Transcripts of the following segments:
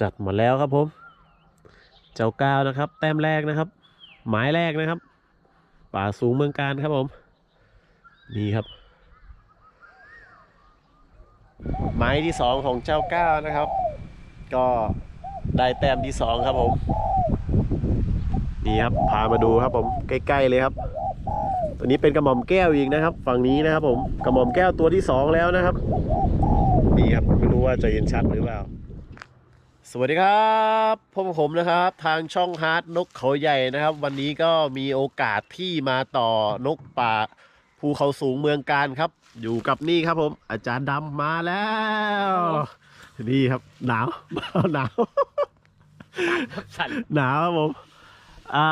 จัดหมดแล้วครับผม เจ้าก้าวนะครับ แต้มแรกนะครับ หมายแรกนะครับ ป่าสูงเมืองการครับผม นี่ครับไม้ที่สองของเจ้าก้าวนะครับ ก็ได้แต้มที่สองครับผม นี่ครับ พามาดูครับผม ใกล้ๆเลยครับ ตัวนี้เป็นกระหม่อมแก้วอีกนะครับ ฝั่งนี้นะครับผม กระหม่อมแก้วตัวที่สองแล้วนะครับ นี่ครับ ไม่รู้ว่าจะเห็นชัดหรือเปล่า สวัสดีครับพบกับผมนะครับ ทางช่องฮาร์ดนกเขาใหญ่นะครับ วันนี้ก็มีโอกาสที่มาต่อนกป่าภูเขาสูงเมืองการครับ อยู่กับนี่ครับผม อาจารย์ดำมาแล้ว นี่ครับ หนาว หนาวสั่นหนาวครับผมอ่า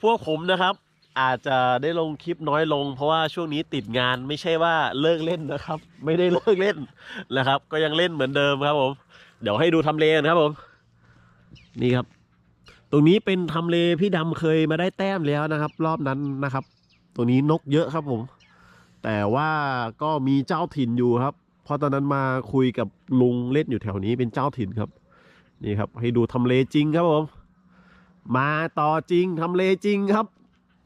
พวกผมนะครับ อาจจะได้ลงคลิปน้อยลง เพราะว่าช่วงนี้ติดงานไม่ใช่ว่าเลิกเล่นนะครับ ไม่ได้เลิกเล่นนะครับ ก็ยังเล่นเหมือนเดิมครับผม เดี๋ยวให้ดูทำเลนะครับผม นี่ครับ ตรงนี้เป็นทำเลพี่ดำเคยมาได้แต้มแล้วนะครับ รอบนั้นนะครับตัวนี้นกเยอะครับผม แต่ว่าก็มีเจ้าถิ่นอยู่ครับเพราะตอนนั้นมาคุยกับลุงเล่นอยู่แถวนี้เป็นเจ้าถิ่นครับ นี่ครับ ให้ดูทำเลจริงครับผม มาต่อจริงทำเลจริงครับ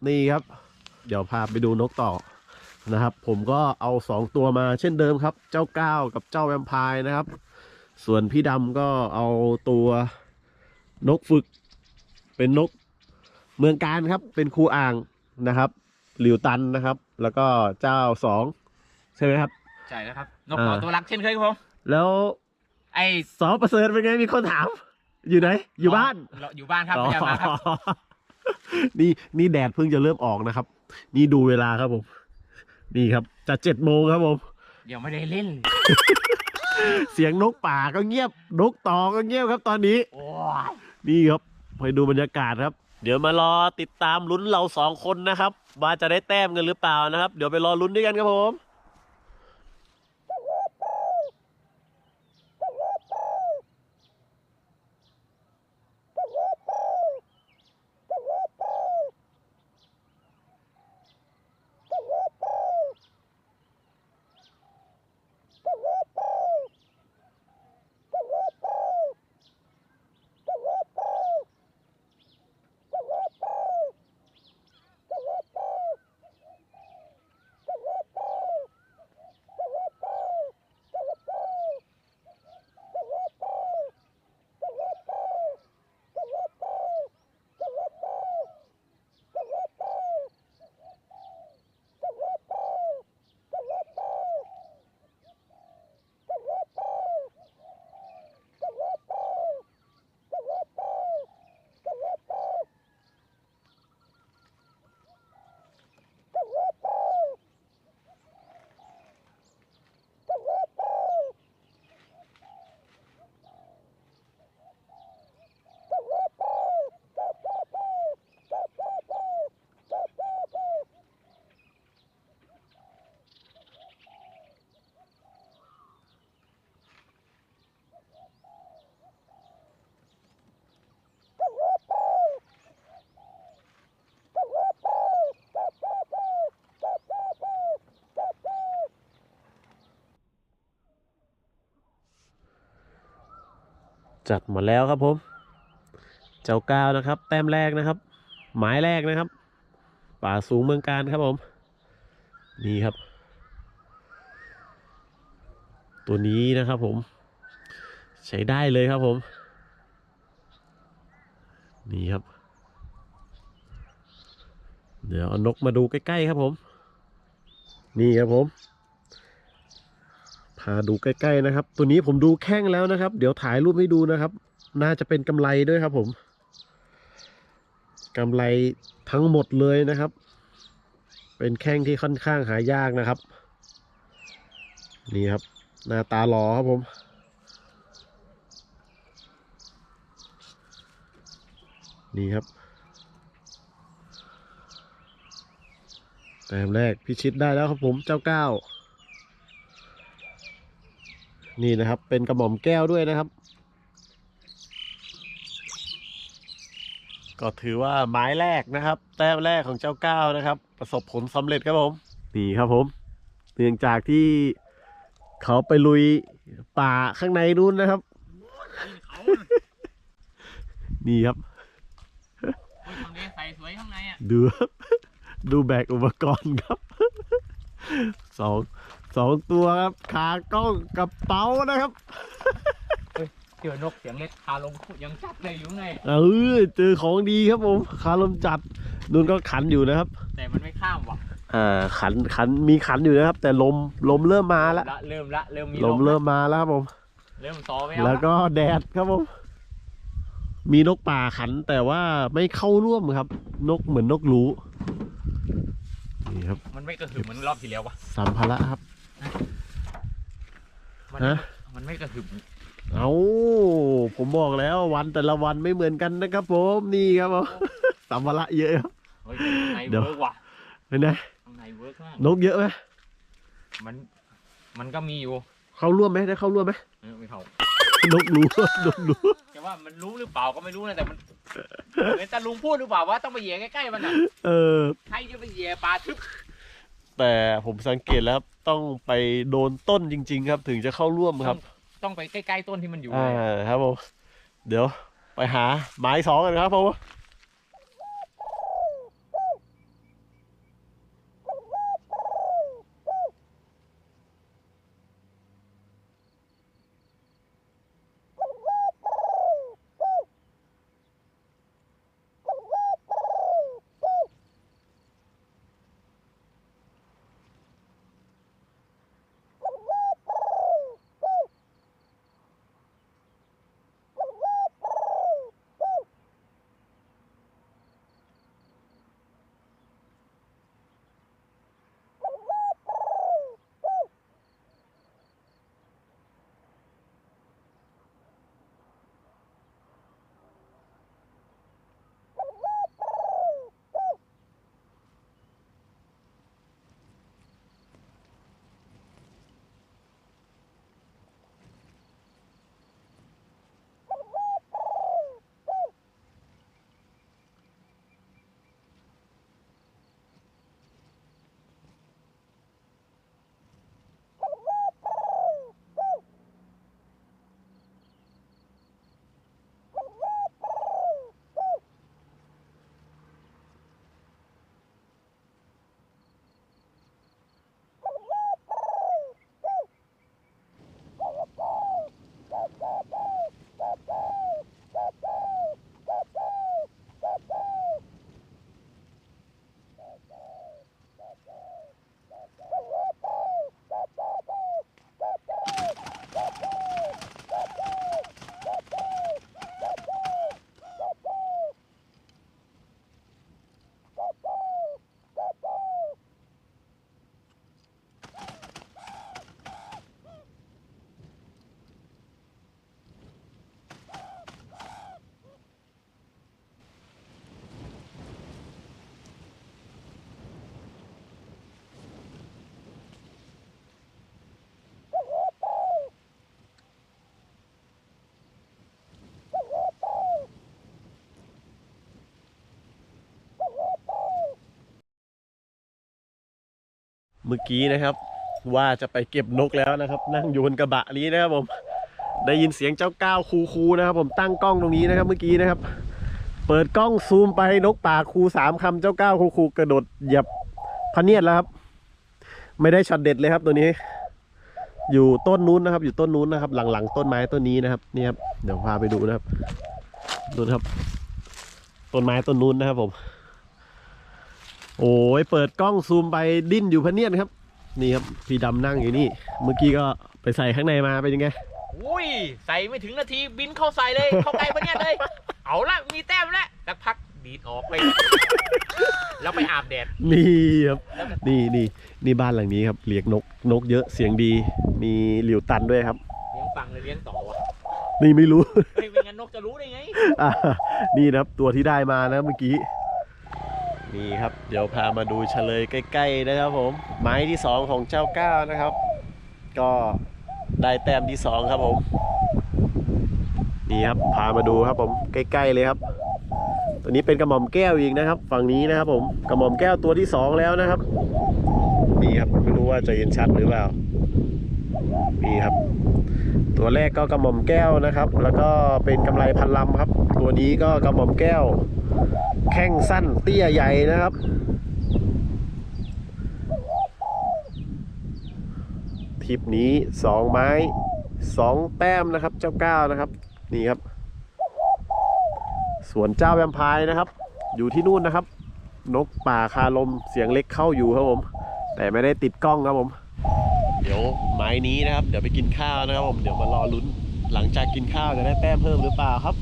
นี่ครับ เดี๋ยวพาไปดูนกต่อนะครับ ผมก็เอาสองตัวมาเช่นเดิมครับ เจ้าก้าวกับเจ้าแวมไพร์นะครับ ส่วนพี่ดำก็เอาตัวนกฝึก เป็นนกเมืองการครับ เป็นครูอ่างนะครับหลิวตันนะครับ แล้วก็เจ้าสองใช่ไหมครับ ใช่แล้วครับ นกเขาอ่าตัวรักเช่นเคยครับผม แล้วไอ้สอประเสริฐเป็นไงมีคนถาม อยู่ไหน อยู่บ้านเราอยู่บ้านครับไม่ได้มาครับอ๋อนี่นี่แดดเพิ่งจะเริ่มออกนะครับ นี่ดูเวลาครับผม นี่ครับ จะเจ็ดโมงครับผม เดี๋ยวไม่ได้เล่น เสียงนกป่าก็เงียบ นกต่อก็เงียบครับตอนนี้โอ้ยนี่ครับไปดูบรรยากาศครับ เดี๋ยวมารอติดตามลุ้นเราสองคนนะครับว่าจะได้แต้มกันหรือเปล่านะครับ เดี๋ยวไปรอลุ้นด้วยกันครับผม จัดมดแล้วครับผม เจ้าก้าวนะครับ แต้มแรกนะครับ หมายแรกนะครับ ป่าสูงเมืองการครับผม นี่ครับ ตัวนี้นะครับผม ใช้ได้เลยครับผม นี่ครับ เดี๋ยวเอานกมาดูใกล้ๆครับผม นี่ครับผมาดูใกล้ๆนะครับ ตัวนี้ผมดูแข้งแล้วนะครับ เดี๋ยวถ่ายรูปให้ดูนะครับ น่าจะเป็นกำไรด้วยครับ ผมกำไรทั้งหมดเลยนะครับ เป็นแข้งที่ค่อนข้างหายากนะครับ นี่ครับ หน้าตาหล่อครับผมนี่ครับแต้มแรกพิชิตได้แล้วครับผมเจ้าเก้า นี่นะครับ เป็นกระหม่อมแก้วด้วยนะครับ ก็ถือว่าไม้แรกนะครับ แต้มแรกของเจ้าก้าวนะครับ ประสบผลสำเร็จครับผมนี่ครับผมเนื่องจากที่เขาไปลุยป่าข้างในนู้นนะครับ นี่ครับอุ้ยตรงนี้ใส่สวยข้างในอะดูครับดูแบกอุปกรณ์ครับสอง สองตัวครับ ขากล้องกระเป๋านะครับ เจอนกเสียงเล็ดคาลงยังจับเลยอยู่ไงเออเจอของดีครับผมคาลมจัดนุ่นก็ขันอยู่นะครับ แต่มันไม่ข้ามว่ะอ่าขันขันมีขันอยู่นะครับ แต่ลมลมเริ่มมาแล้วละเริ่มละเริ่มมีลมเริ่มมาแล้วครับผม เริ่มซอไม่เอาแล้วก็แดดครับผม มีนกป่าขันแต่ว่าไม่เข้าร่วมครับ นกเหมือนนกรู้นี่ครับมันไม่กระหึ่มเหมือนรอบที่แล้ววะสัมภาระครับ มันฮะ มันไม่กระหึ่มเอาผมบอกแล้ววันแต่ละวันไม่เหมือนกันนะครับผมนี่ครับผมสัมภาระเยอะครับ เฮ้ยข้างในเดี๋ยว เวิร์กว่ะเป็นไงข้างในเวิร์กมากนกเยอะไหมมัน มันก็มีอยู่เข้าร่วมไหมได้เข้าร่วมไหมเออไม่เท่านกรู้ นกรู้แต่ว่ามันรู้หรือเปล่าก็ไม่รู้นะแต่มันเหมือนตาลุงพูดหรือเปล่าว่าต้องไปเหยียใกล้ๆมันอะเออใครจะไปเหยียปลาทึบ แต่ผมสังเกตแล้วครับต้องไปโดนต้นจริง ๆ ครับ ถึงจะเข้าร่วมครับ ต้องไปใกล้ๆต้นที่มันอยู่อ่าครับผมเดี๋ยวไปหาไม้สองกันครับผม เมื่อกี้นะครับ ว่าจะไปเก็บนกแล้วนะครับ นั่งอยู่บนกระบะนี้นะครับผมได้ยินเสียงเจ้าก้าวคูคูนะครับ ผมตั้งกล้องตรงนี้นะครับ เมื่อกี้นะครับ เปิดกล้องซูมไปนกป่าคูสามคำเจ้าก้าวคูคูกระโดดเหยียบพเนียดแล้วครับ ไม่ได้ช็อตเด็ดเลยครับตัวนี้ อยู่ต้นนู้นนะครับ อยู่ต้นนู้นนะครับ หลังๆ ต้นไม้ต้นนี้นะครับนี่ครับเดี๋ยวพาไปดูนะครับดูนะครับ ต้นไม้ต้นนู้นนะครับผม โอ้ยเปิดกล้องซูมไปดิ้นอยู่พะเนียดครับ นี่ครับพี่ดำนั่งอยู่นี่ เมื่อกี้ก็ไปใส่ข้างในมาเป็นยังไง อุ้ย ใส่ไม่ถึงนาทีบินเข้าใส่เลย เข้าใกล้ปะเนี่ยเลย เอาละมีแต้มแล้วสักพักดีดออกไป แล้วไปอาบแดด นี่ครับแล้วก็นี่นี่นี่บ้านหลังนี้ครับเลี้ยงนกนกเยอะเสียงดี มีหลิวตันด้วยครับ เลี้ยงฟังเลยเลี้ยงต่อวะนี่ไม่รู้เฮ้ยไม่งั้นนกจะรู้ได้ไงอ่านี่นะครับตัวที่ได้มานะเมื่อกี้ นี่ครับ เดี๋ยวพามาดูเฉลยใกล้ ๆ นะครับผม ไม้ที่สองของเจ้าก้าวนะครับ ก็ได้แต้มที่สองครับผม นี่ครับพามาดูครับผมใกล้ ๆ เลยครับตัวนี้เป็นกระหม่อมแก้วอีกนะครับ ฝั่งนี้นะครับผมกระหม่อมแก้วตัวที่สองแล้วนะครับนี่ครับไม่รู้ว่าจะเห็นชัดหรือเปล่านี่ครับ ตัวแรกก็กระหม่อมแก้วนะครับ แล้วก็เป็นกำไรพันลำครับ ตัวนี้ก็กระหม่อมแก้ว แข้งสั้นเตี้ยใหญ่นะครับทริปนี้สองไม้สองแต้มนะครับ เจ้าก้าวนะครับ นี่ครับ สวนเจ้าแวมพร์นะครับ อยู่ที่นู่นนะครับ นกป่าคาลมเสียงเล็กเข้าอยู่ครับผม แต่ไม่ได้ติดกล้องครับผม เดี๋ยวไม้นี้นะครับ เดี๋ยวไปกินข้าวนะครับผมเดี๋ยวมารอลุ้นหลังจากกินข้าวจะได้แต้มเพิ่มหรือเปล่าครับ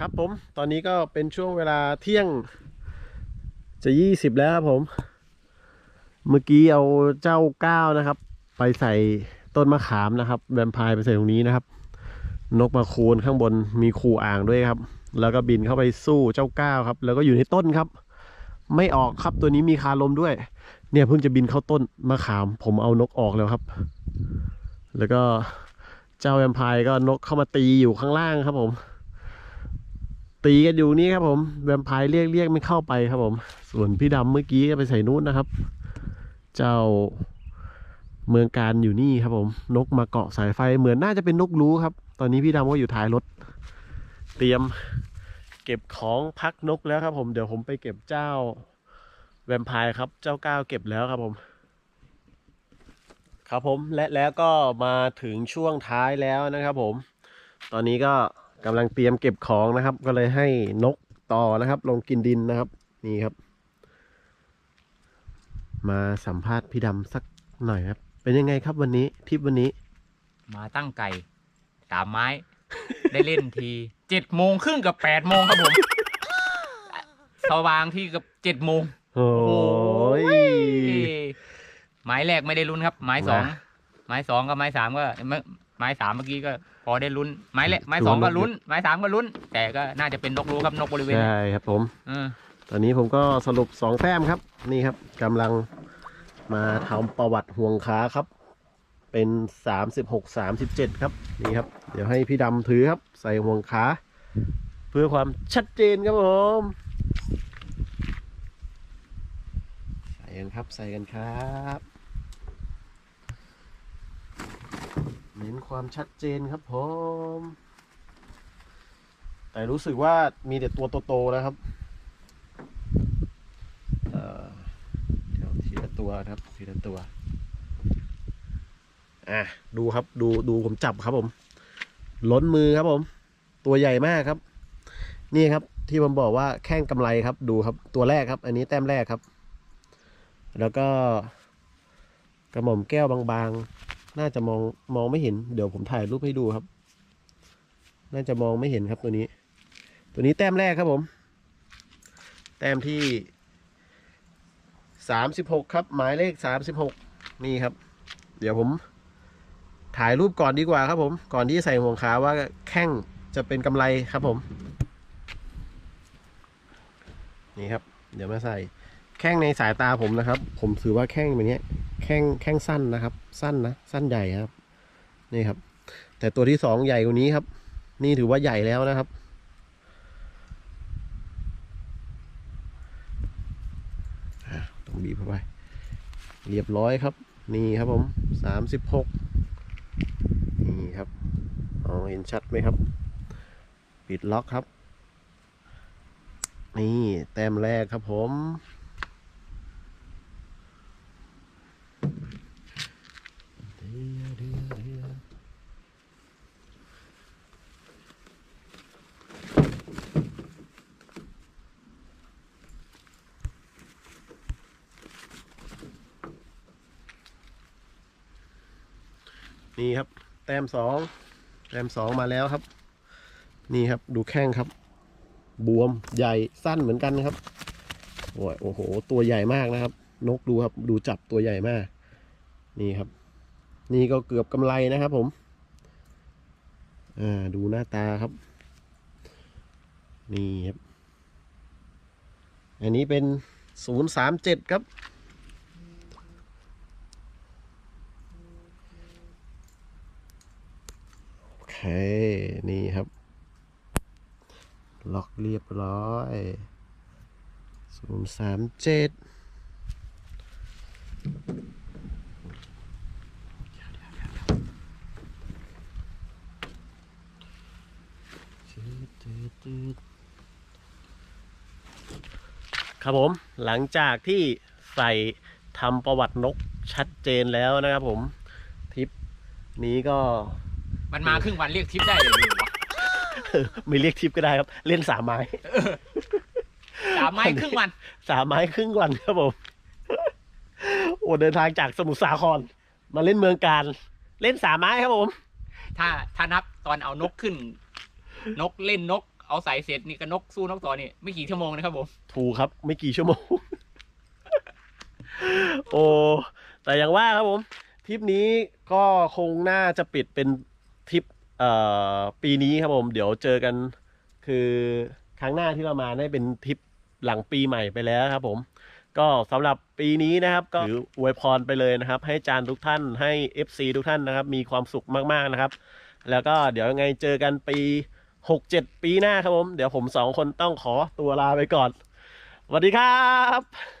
ครับผม ตอนนี้ก็เป็นช่วงเวลาเที่ยง จะยี่สิบแล้วครับผม เมื่อกี้เอาเจ้าก้าวนะครับ ไปใส่ต้นมะขามนะครับ แวมพร์ไปใส่ตรงนี้นะครับ นกมาคูนข้างบนมีคูอ่างด้วยครับ แล้วก็บินเข้าไปสู้เจ้าก้าวครับ แล้วก็อยู่ในต้นครับ ไม่ออกครับตัวนี้มีคาลมด้วย เนี่ยเพิ่งจะบินเข้าต้นมะขาม ผมเอานกออกแล้วครับ แล้วก็เจ้าแวมพร์ก็นกเข้ามาตีอยู่ข้างล่างครับผม ตีกันอยู่นี่ครับผมแวมไพร์เรียกเรียกไม่เข้าไปครับผม ส่วนพี่ดำเมื่อกี้ก็ไปใส่นู้นนะครับ เจ้าเมืองการอยู่นี่ครับผม นกมาเกาะสายไฟเหมือนน่าจะเป็นนกรู้ครับ ตอนนี้พี่ดำก็อยู่ท้ายรถ เตรียมเก็บของพักนกแล้วครับผมเดี๋ยวผมไปเก็บเจ้าแวมไพร์ครับ เจ้าก้าวเก็บแล้วครับผม ครับผมและแล้วก็มาถึงช่วงท้ายแล้วนะครับผม ตอนนี้ก็ กำลังเตรียมเก็บของนะครับ ก็เลยให้นกต่อนะครับ ลงกินดินนะครับ นี่ครับ มาสัมภาษณ์พี่ดำสักหน่อยครับ เป็นยังไงครับวันนี้ทริปวันนี้ มาตั้งไก่สามไม้ ได้เล่นทีเจ็ดโมงครึ่งกับแปดโมงครับผมสว่างที่กับเจ็ดโมงโอ้ยไม้แรกไม่ได้ลุ้นครับ ไม้สองนะไม้สองกับไม้สามก็ไม้ไม้สามเมื่อกี้ก็ พอได้ลุ้นไม้แรกไม้สองก็ลุ้นไม้สามก็ลุ้น แต่ก็น่าจะเป็นนกรู้ครับนกบริเวณใช่ครับผมเออตอนนี้ผมก็สรุปสองแต้มครับ นี่ครับกำลังมาทำประวัติห่วงขาครับ เป็นสามสิบหกสามสิบเจ็ดครับนี่ครับ เดี๋ยวให้พี่ดำถือครับ ใส่ห่วงขาเพื่อความชัดเจนครับผมใส่กันครับใส่กันครับ เน้นความชัดเจนครับผมแต่รู้สึกว่ามีแต่ตัวโตๆนะครับเดี๋ยวทีละตัวครับทีละตัวอะดูครับดูดูผมจับครับผม ล้นมือครับผม ตัวใหญ่มากครับ นี่ครับที่ผมบอกว่าแข้งกำไรครับดูครับตัวแรกครับ อันนี้แต้มแรกครับ แล้วก็กระหม่อมแก้วบางๆ น่าจะมองมองไม่เห็น เดี๋ยวผมถ่ายรูปให้ดูครับ น่าจะมองไม่เห็นครับตัวนี้ ตัวนี้แต้มแรกครับผม แต้มที่สามสิบหกครับ หมายเลขสามสิบหกนี่ครับ เดี๋ยวผมถ่ายรูปก่อนดีกว่าครับผม ก่อนที่ใส่ห่วงขาว่าแข้งจะเป็นกำไรครับผม นี่ครับ เดี๋ยวมาใส่แข้งในสายตาผมนะครับ ผมถือว่าแข้งแบบนี้ แข้งแข้งสั้นนะครับ สั้นนะสั้นใหญ่ครับ นี่ครับ แต่ตัวที่สองใหญ่กว่านี้ครับ นี่ถือว่าใหญ่แล้วนะครับ ต้องบีบเข้าไป เรียบร้อยครับ นี่ครับผมสามสิบหกนี่ครับมองเห็นชัดไหมครับ ปิดล็อกครับ นี่แต้มแรกครับผม เดือเดือเดือนี่ครับ แต้มสองแต้มสองมาแล้วครับ นี่ครับดูแข้งครับ บวมใหญ่สั้นเหมือนกันครับโอ้โห ตัวใหญ่มากนะครับ นกดูครับ ดูจับตัวใหญ่มาก นี่ครับ นี่ก็เกือบกำไรนะครับผม อ่า ดูหน้าตาครับ นี่ครับ อันนี้เป็นศูนย์สามเจ็ดครับ โอเค นี่ครับ ล็อกเรียบร้อยศูนย์สามเจ็ด ครับผมหลังจากที่ใส่ทำประวัตินกชัดเจนแล้วนะครับผมทริปนี้ก็มันมาครึ่งวันเรียกทิปได้เลยดีวะไม่เรียกทริปก็ได้ครับ เล่นสามไม้สามไม้ครึ่งวันสามไม้ครึ่งวันครับผมโอ้เดินทางจากสมุทรสาคร มาเล่นเมืองการ เล่นสามไม้ครับผม ถ้าถ้านับตอนเอานกขึ้น นกเล่นนก เอาใส่เสร็จนี่ก็นกสู้นกต่อนี่ไม่กี่ชั่วโมงนะครับผมถูกครับ ไม่กี่ชั่วโมง โอ้แต่อย่างว่าครับผมทริปนี้ก็คงน่าจะปิดเป็นทริปเอ่อปีนี้ครับผม เดี๋ยวเจอกันคือครั้งหน้าที่เรามาได้เป็นทริปหลังปีใหม่ไปแล้วครับผม ก็สำหรับปีนี้นะครับ ก็ถืออวยพรไปเลยนะครับ ให้จานทุกท่านให้ FC ทุกท่านนะครับ มีความสุขมากๆนะครับ แล้วก็เดี๋ยวยังไงเจอกันปี หกเจ็ดปีหน้าครับผม เดี๋ยวผมสองคนต้องขอตัวลาไปก่อนสวัสดีครับ